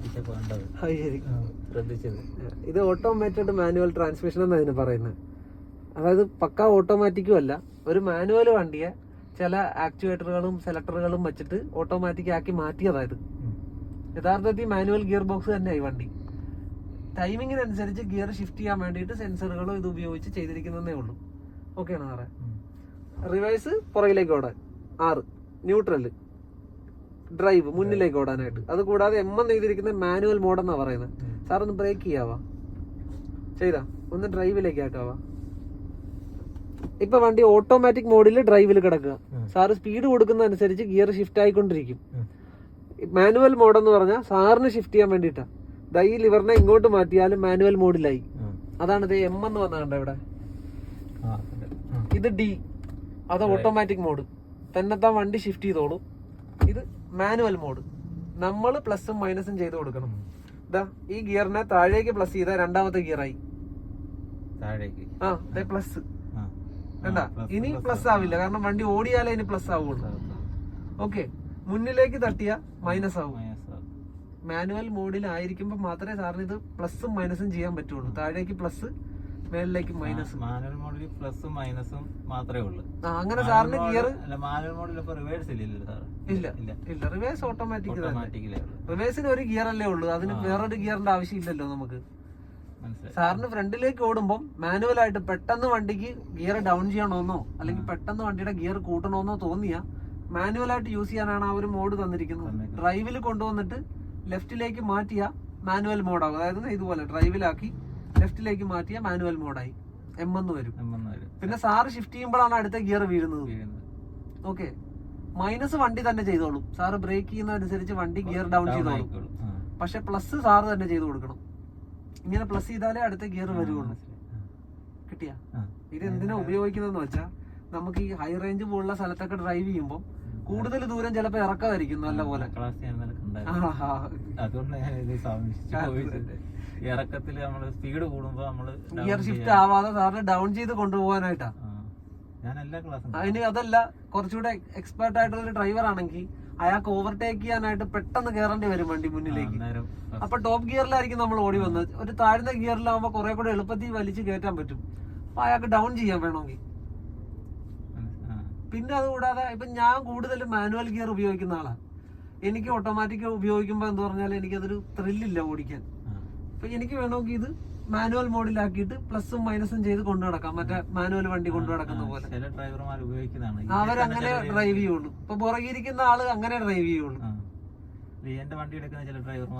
എത്തിച്ചപ്പോ കണ്ടത്. അത് ശരി. ശ്രദ്ധിച്ചത്. ഇത് ഓട്ടോമാറ്റഡ് മാനുവൽ ട്രാൻസ്മിഷൻ എന്നാണ് അതിന് പറയുന്നത്. അതായത് പക്ക ഓട്ടോമാറ്റിക്കും അല്ല. ഒരു മാനുവൽ വണ്ടിയെ ചില ആക്ച്വേറ്ററുകളും സെലക്ടറുകളും വെച്ചിട്ട് ഓട്ടോമാറ്റിക് ആക്കി മാറ്റിയതായത് യഥാർത്ഥത്തിൽ മാനുവൽ ഗിയർ ബോക്സ് തന്നെയായി വണ്ടി. ടൈമിങ്ങിനനുസരിച്ച് ഗിയർ ഷിഫ്റ്റ് ചെയ്യാൻ വേണ്ടിയിട്ട് സെൻസറുകളും ഇത് ഉപയോഗിച്ച് ചെയ്തിരിക്കുന്നതേ ഉള്ളൂ. ഓക്കെ ആണോ സാറേ. റിവേഴ്സ് പുറകിലേക്ക് ഓടാൻ. ആറ്. ന്യൂട്രൽ ഡ്രൈവ് മുന്നിലേക്ക് ഓടാനായിട്ട്. അത് കൂടാതെ എം എന്ന് നെയ്തിരിക്കുന്ന മാനുവൽ മോഡ് മോഡെന്നാ പറയുന്നത്. സാർ ഒന്ന് ബ്രേക്ക് ചെയ്യാവാ? ചെയ്താ. ഒന്ന് ഡ്രൈവിലേക്ക് ആക്കാവാ ഇപ്പൊ വണ്ടി ഓട്ടോമാറ്റിക് മോഡിൽ ഡ്രൈവിൽ കിടക്കുക. സാറ് സ്പീഡ് കൊടുക്കുന്ന അനുസരിച്ച് ഗിയർ ഷിഫ്റ്റ് ആയിക്കൊണ്ടിരിക്കും. മാനുവൽ മോഡ് എന്ന് പറഞ്ഞാൽ സാറിന് ഷിഫ്റ്റ് ചെയ്യാൻ വേണ്ടിയിട്ടാണ് ദൈ ലിവറിനെ ഇങ്ങോട്ട് മാറ്റിയാലും മാനുവൽ മോഡിലായി അതാണ് ഇത് എം എന്ന് പറഞ്ഞാൽ ഇവിടെ? ഇത് ഡി അത് ഓട്ടോമാറ്റിക് മോഡ് തന്നെത്താൻ വണ്ടി ഷിഫ്റ്റ് ചെയ്തോളൂ. ഇത് മാനുവൽ മോഡ്. നമ്മൾ പ്ലസും മൈനസും ചെയ്ത് കൊടുക്കണം. ഇതാ ഈ ഗിയറിനെ താഴേക്ക് പ്ലസ് ചെയ്ത രണ്ടാമത്തെ ഗിയറായി. താഴേക്ക്. ആ പ്ലസ് ആ. വേണ്ട ഇനി പ്ലസ് ആവില്ല. കാരണം വണ്ടി ഓടിയാലേ ഇനി പ്ലസ് ആവുള്ളൂ. ഓക്കെ. മുന്നിലേക്ക് തട്ടിയ മൈനസ് ആവും. മാനുവൽ മോഡിൽ ആയിരിക്കുമ്പോൾ മാത്രമേ സാറിന് ഇത് പ്ലസും മൈനസും ചെയ്യാൻ പറ്റുള്ളൂ. താഴേക്ക് പ്ലസ് മേളിലേക്ക് മൈനസ് മാനുവൽ മോഡിൽ പ്ലസും മൈനസും മാത്രമേ ഉള്ളൂ. അങ്ങനെ സാറിന് ഗിയർ അല്ല മാനുവൽ മോഡിൽ ഇപ്പൊ റിവേഴ്സ് ഇല്ലല്ലോ സാർ ഇല്ല ഇല്ല. റിവേഴ്സ് ഓട്ടോമാറ്റിക് ഓട്ടോമാറ്റിക്കലേ റിവേഴ്സിന് ഒരു ഗിയർ അല്ലേ ഉള്ളൂ. അതിന് വേറൊരു ഗിയറിന്റെ ആവശ്യമില്ലല്ലോ നമുക്ക്. സാറിന് ഫ്രണ്ടിലേക്ക് ഓടുമ്പോൾ മാനുവൽ ആയിട്ട് പെട്ടെന്ന് വണ്ടിക്ക് ഗിയർ ഡൗൺ ചെയ്യണമെന്നോ അല്ലെങ്കിൽ പെട്ടെന്ന് വണ്ടിയുടെ ഗിയർ കൂട്ടണമെന്നോ തോന്നിയാ മാനുവൽ ആയിട്ട് യൂസ് ചെയ്യാനാണ് ആ ഒരു മോഡ് തന്നിരിക്കുന്നത്. തന്നിരിക്കുന്നത്. ഡ്രൈവിൽ കൊണ്ടുവന്നിട്ട് ലെഫ്റ്റിലേക്ക് മാറ്റിയ മാനുവൽ മോഡാകും അതായത് ഇതുപോലെ ഡ്രൈവിലാക്കി ലെഫ്റ്റിലേക്ക് മാറ്റിയ മാനുവൽ മോഡായി. എം എന്ന് വരും. പിന്നെ സാറ് ഷിഫ്റ്റ് ചെയ്യുമ്പോഴാണ് അടുത്ത ഗിയർ വീഴുന്നത്. ഓക്കെ മൈനസ് വണ്ടി തന്നെ ചെയ്തോളും. സാറ് ബ്രേക്ക് ചെയ്യുന്നതനുസരിച്ച് വണ്ടി ഗിയർ ഡൗൺ ചെയ്തോളും. പക്ഷെ പ്ലസ് സാറ് തന്നെ ചെയ്തു കൊടുക്കണം. ഇങ്ങനെ പ്ലസ് ചെയ്താലേ അടുത്ത ഗിയർ വരുള്ളൂ. കിട്ടിയ? ഇത് എന്തിനാ ഉപയോഗിക്കുന്നതെന്ന് വെച്ചാൽ നമുക്ക് ഈ ഹൈ റേഞ്ച് പോലുള്ള സ്ഥലത്തൊക്കെ ഡ്രൈവ് ചെയ്യുമ്പോൾ കൂടുതൽ ദൂരം ചിലപ്പോൾ ഇറക്കമായിരിക്കും നല്ല പോലെ. ആഹാ. അതുകൊണ്ട് ഞാൻ ഇത് സംശയിച്ചു ഇറക്കത്തിൽ നമ്മൾ സ്പീഡ് കൂടുമ്പോ നമ്മൾ ഗിയർ ഷിഫ്റ്റ് ആവാതെ സാറിന് ഡൗൺ ചെയ്ത് കൊണ്ടുപോകാനായിട്ടാ. ഞാൻ എല്ലാ ക്ലാസ്സും അതിന് അതല്ല കുറച്ചുകൂടെ എക്സ്പേർട്ട് ആയിട്ടുള്ള ഒരു ഡ്രൈവർ ആണെങ്കിൽ അയാൾക്ക് ഓവർടേക്ക് ചെയ്യാനായിട്ട് പെട്ടെന്ന് കയറേണ്ടി വരും വണ്ടി മുന്നിലേക്ക്. അപ്പൊ ടോപ്പ് ഗിയറിലായിരിക്കും നമ്മൾ ഓടി വന്നത്. ഒരു താഴ്ന്ന ഗിയറിലാവുമ്പോ കുറെ കൂടെ എളുപ്പത്തിൽ വലിച്ചു കയറ്റാൻ പറ്റും. അപ്പൊ അയാൾക്ക് ഡൗൺ ചെയ്യാൻ വേണമെങ്കിൽ. പിന്നെ അതുകൂടാതെ ഇപ്പൊ ഞാൻ കൂടുതലും മാനുവൽ ഗിയർ ഉപയോഗിക്കുന്ന ആളാ. എനിക്ക് ഓട്ടോമാറ്റിക് ഉപയോഗിക്കുമ്പോൾ എന്ന് പറഞ്ഞാൽ എനിക്കതൊരു ത്രില്ലില്ല ഓടിക്കാൻ. അപ്പൊ എനിക്ക് വേണമെങ്കിൽ ഇത് മാനുവൽ മോഡിലാക്കിയിട്ട് പ്ലസും മൈനസും ചെയ്ത് കൊണ്ടു നടക്കാം. മറ്റേ മാനുവൽ വണ്ടി കൊണ്ടു നടക്കുന്ന പോലെ. ഡ്രൈവർമാർ ഉപയോഗിക്കുന്നതാണ്. അവരങ്ങനെ ഡ്രൈവ് ചെയ്യുള്ളൂ. ഇപ്പൊ പുറകിരിക്കുന്ന ആൾ അങ്ങനെ ഡ്രൈവ് ചെയ്യുള്ളൂ. എന്റെ വണ്ടി എടുക്കുന്ന ചില ഡ്രൈവർമാർ